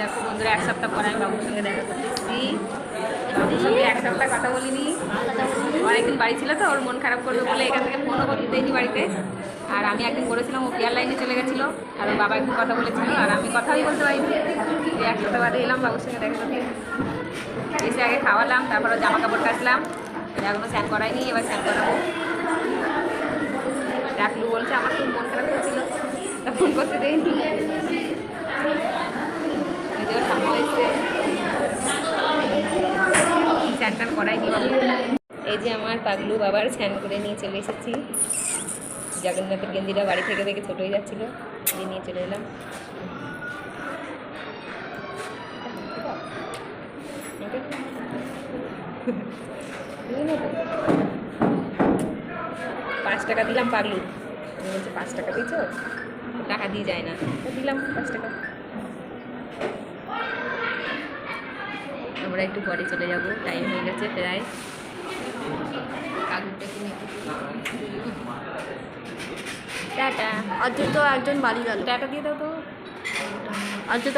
দেখো বন্ধুরা, এক সপ্তাহ পরে আমি বাবুর সঙ্গে দেখা করতে এসেছি বাবুর সঙ্গে এক সপ্তাহ কথা বলিনি। অনেকদিন বাড়ি ছিল তো, ওর মন খারাপ করবে বলে এখান থেকে ফোনও করতে দেয়নি বাড়িতে। আর আমি একদিন করেছিলাম ও কেয়ার লাইনে চলে গেছিল, আর ওর বাবা একদিন কথা বলেছিল, আর আমি কথাই বলতে পারিনি। এক সপ্তাহ বাদে এলাম বাবুর সঙ্গে দেখা করতে। এসে আগে খাওয়ালাম, তারপর জামা কাপড় কাচলাম। এখনও স্নান করাইনি, এবার স্নান করাবো। ডাকলু বলছে, আমার খুব মন খারাপ হচ্ছিল তা ফোন করতে দেয়নি নিজেও সামনে এসছে স্নান টান করাইনি এই যে আমার পাগলু বাবার স্নান করে নিয়ে চলে এসেছি। জগন্নাথের গেন্দিরা বাড়ি থেকে দেখে ছোট হয়ে যাচ্ছিল নিয়ে চলে এলাম। পাঁচ টাকা দিলাম পাগলু। বলছি, পাঁচ টাকা দিয়েছ? টাকা দিয়ে যায় না। দিলাম পাঁচ টাকা। আমরা একটু পরে চলে যাব। টাইম হয়ে গেছে প্রায়। কাগজটা কিনে টাটা। অর্জুন তো একজন বাড়ি গেল টাটা দিয়ে দাও তো। তো